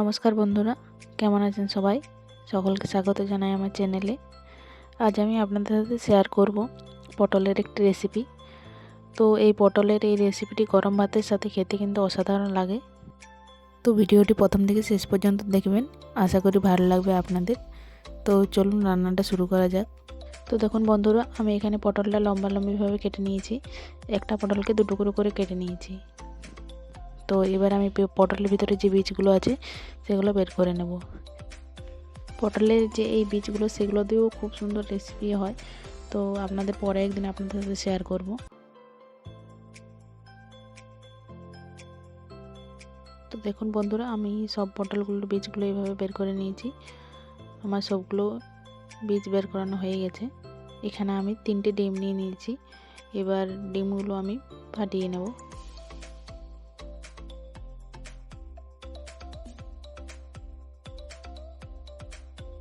নমস্কার বন্ধুরা, কেমন আছেন সবাই? সকলকে স্বাগত জানাই আমার চ্যানেলে আজ আমি আপনাদের সাথে শেয়ার করব পটলের একটি রেসিপি তো এই পটলের এই রেসিপিটি গরম ভাতের সাথে খেতে কিন্তু অসাধারণ লাগে। তো ভিডিওটি প্রথম থেকে শেষ পর্যন্ত দেখবেন, আশা করি ভালো লাগবে আপনাদের। তো চলুন রান্নাটা শুরু করা যাক। তো দেখুন বন্ধুরা, আমি এখানে পটলটা লম্বা লম্বিভাবে কেটে নিয়েছি। একটা পটলকে দু টুকরো করে কেটে নিয়েছি। তো এবার আমি পটলের ভিতরে যে বীজগুলো আছে, সেগুলো বের করে নেব। পটলের যে এই বীজগুলো, সেগুলো দিয়েও খুব সুন্দর রেসিপি হয়। তো আপনাদের পরে একদিন আপনাদের সাথে শেয়ার করব। তো দেখুন বন্ধুরা, আমি সব পটলগুলোর বীজগুলো এইভাবে বের করে নিয়েছি। আমার সবগুলো বীজ বের করানো হয়ে গেছে। এখানে আমি তিনটে ডিম নিয়ে নিয়েছি। এবার ডিমগুলো আমি ফাটিয়ে নেব।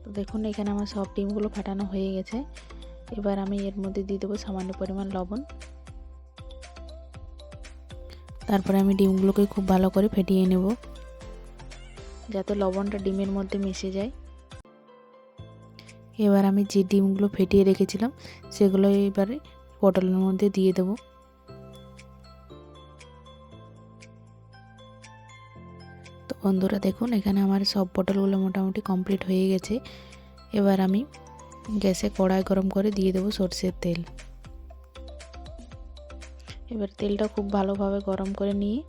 তো দেখুন, এখানে আমার সব ডিমগুলো ফাটানো হয়ে গেছে। এবার আমি এর মধ্যে দিয়ে দেবো সামান্য পরিমাণ লবণ। তারপরে আমি ডিমগুলোকে খুব ভালো করে ফেটিয়ে নেব, যাতে লবণটা ডিমের মধ্যে মিশে যায়। এবার আমি যে ডিমগুলো ফেটিয়ে রেখেছিলাম, সেগুলো এবারে পটলের মধ্যে দিয়ে দেবো। বন্ধুরা দেখুন, এখানে আমার সব পটলগুলো মোটামুটি কমপ্লিট হয়ে গেছে। এবার আমি গ্যাসে কড়াই গরম করে দিয়ে দেবো সর্ষের তেল। এবার তেলটা খুব ভালোভাবে গরম করে নিয়ে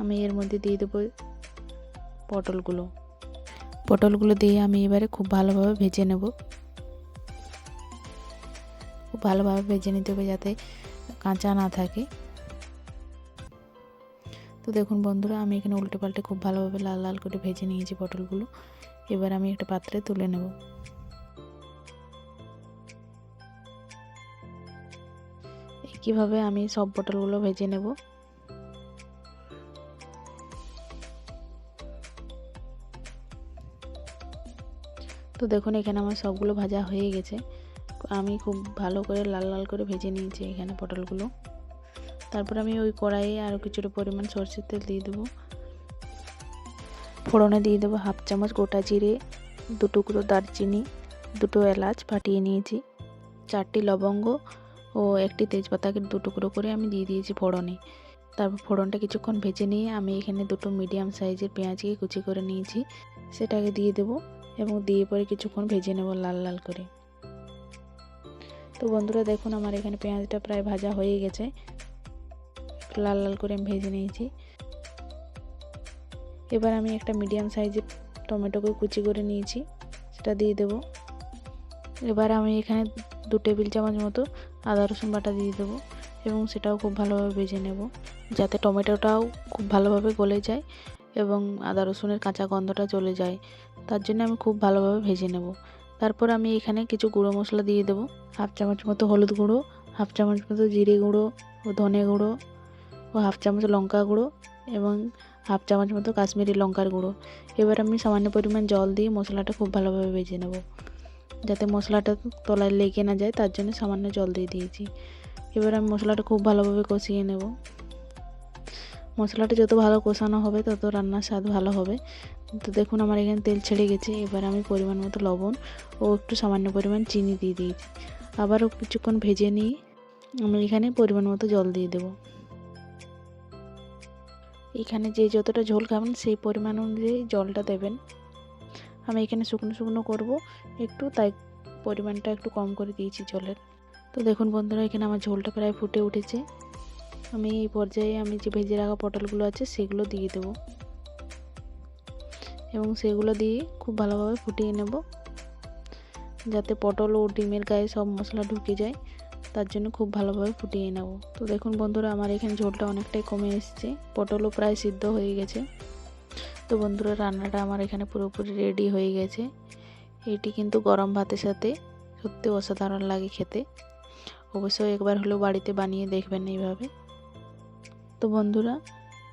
আমি এর মধ্যে দিয়ে দেবো পটলগুলো। পটলগুলো দিয়ে আমি এবারে খুব ভালোভাবে ভেজে নেব। খুব ভালোভাবে ভেজে নিতে হবে যাতে কাঁচা না থাকে। তো দেখুন বন্ধুরা, আমি এখানে উল্টে পাল্টে খুব ভালোভাবে লাল লাল করে ভেজে নিয়েছি পটলগুলো। এবার আমি একটা পাত্রে তুলে নেব। একইভাবে আমি সব পটলগুলো ভেজে নেব? তো দেখুন, এখানে আমার সবগুলো ভাজা হয়ে গেছে। আমি খুব ভালো করে লাল লাল করে ভেজে নিয়েছি এখানে পটলগুলো। তারপর আমি ওই কড়াইয়ে আরও কিছুটা পরিমাণ সরষের তেল দিয়ে দেবো। ফোড়নে দিয়ে দেবো হাফ চামচ গোটা জিরে, দু টুকরো দারচিনি, দুটো এলাচ ফাটিয়ে নিয়েছি, চারটি লবঙ্গ ও একটি তেজপাতাকে দু টুকরো করে আমি দিয়ে দিয়েছি ফোড়নে। তারপর ফোড়নটা কিছুক্ষণ ভেজে নিয়ে আমি এখানে দুটো মিডিয়াম সাইজের পেঁয়াজকে কুচি করে নিয়েছি, সেটাকে দিয়ে দেবো এবং দিয়ে পরে কিছুক্ষণ ভেজে নেব লাল লাল করে। তো বন্ধুরা দেখুন আমার এখানে পেঁয়াজটা প্রায় ভাজা হয়ে গেছে। লাল লাল করে আমি ভেজে নিয়েছি। এবার আমি একটা মিডিয়াম সাইজের টমেটোকে কুচি করে নিয়েছি, সেটা দিয়ে দেব। এবার আমি এখানে দু টেবিল চামচ মতো আদা রসুন বাটা দিয়ে দেবো এবং সেটাও খুব ভালোভাবে ভেজে নেব, যাতে টমেটোটাও খুব ভালোভাবে গলে যায় এবং আদা রসুনের কাঁচা গন্ধটা চলে যায়। তার জন্য আমি খুব ভালোভাবে ভেজে নেব। তারপর আমি এখানে কিছু গুঁড়ো মশলা দিয়ে দেবো, হাফ চামচ মতো হলুদ গুঁড়ো, হাফ চামচ মতো জিরে গুঁড়ো ও ধনে গুঁড়ো। ও হাফ চামচ লঙ্কা গুঁড়ো এবং হাফ চামচ মতো কাশ্মীরি লঙ্কার গুঁড়ো। এবার আমি সামান্য পরিমাণ জল দিয়ে মশলাটা খুব ভালোভাবে ভেজে নেব। যাতে মশলাটা তলায় লেগে না যায়, তার জন্য সামান্য জল দিয়ে দিয়েছি। এবার আমি মশলাটা খুব ভালোভাবে কষিয়ে নেব। মশলাটা যত ভালো কষানো হবে, তত রান্নার স্বাদ ভালো হবে। তো দেখুন, আমার এখানে তেল ছেড়ে গেছে। এবার আমি পরিমাণ মতো লবণ ও একটু সামান্য পরিমাণ চিনি দিয়ে দিয়েছি। আবারও কিছুক্ষণ ভেজে নিয়ে আমি এখানে পরিমাণ মতো জল দিয়ে দেবো। এখানে যে যতটা ঝোল খাবেন সেই পরিমাণ অনুযায়ী জলটা দেবেন। আমি এখানে শুকনো শুকনো করব। একটু তাই পরিমাণটা একটু কম করে দিয়েছি জলের। তো দেখুন বন্ধুরা, এখানে আমার ঝোলটা প্রায় ফুটে উঠেছে। আমি এই পর্যায়ে আমি যে ভেজে রাখা পটলগুলো আছে সেগুলো দিয়ে দেবো। এবং সেগুলো দিয়ে খুব ভালোভাবে ফুটিয়ে নেব। যাতে পটল ও ডিমের গায়ে সব মশলা ঢুকে যায়। তার জন্য খুব ভালোভাবে ফুটিয়ে নেব। তো দেখুন বন্ধুরা, আমার এখানে ঝোলটা অনেকটাই কমে এসেছে। পটলও প্রায় সিদ্ধ হয়ে গেছে। তো বন্ধুরা, রান্নাটা আমার এখানে পুরোপুরি রেডি হয়ে গেছে। এটি কিন্তু গরম ভাতের সাথে সত্যি অসাধারণ লাগে খেতে। অবশ্যই একবার হলেও বাড়িতে বানিয়ে দেখবেন এইভাবে। তো বন্ধুরা,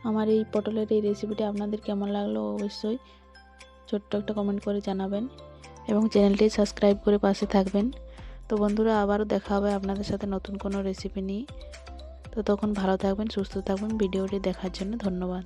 আমার এই পটলের এই রেসিপিটি আপনাদের কেমন লাগল অবশ্যই ছোট্ট একটা কমেন্ট করে জানাবেন এবং চ্যানেলটি সাবস্ক্রাইব করে পাশে থাকবেন। তো বন্ধুরা আবারও দেখা হবে আপনাদের সাথে নতুন কোনো রেসিপি নিয়ে। তো তখন ভালো থাকবেন, সুস্থ থাকবেন, ভিডিওটি দেখার জন্য ধন্যবাদ।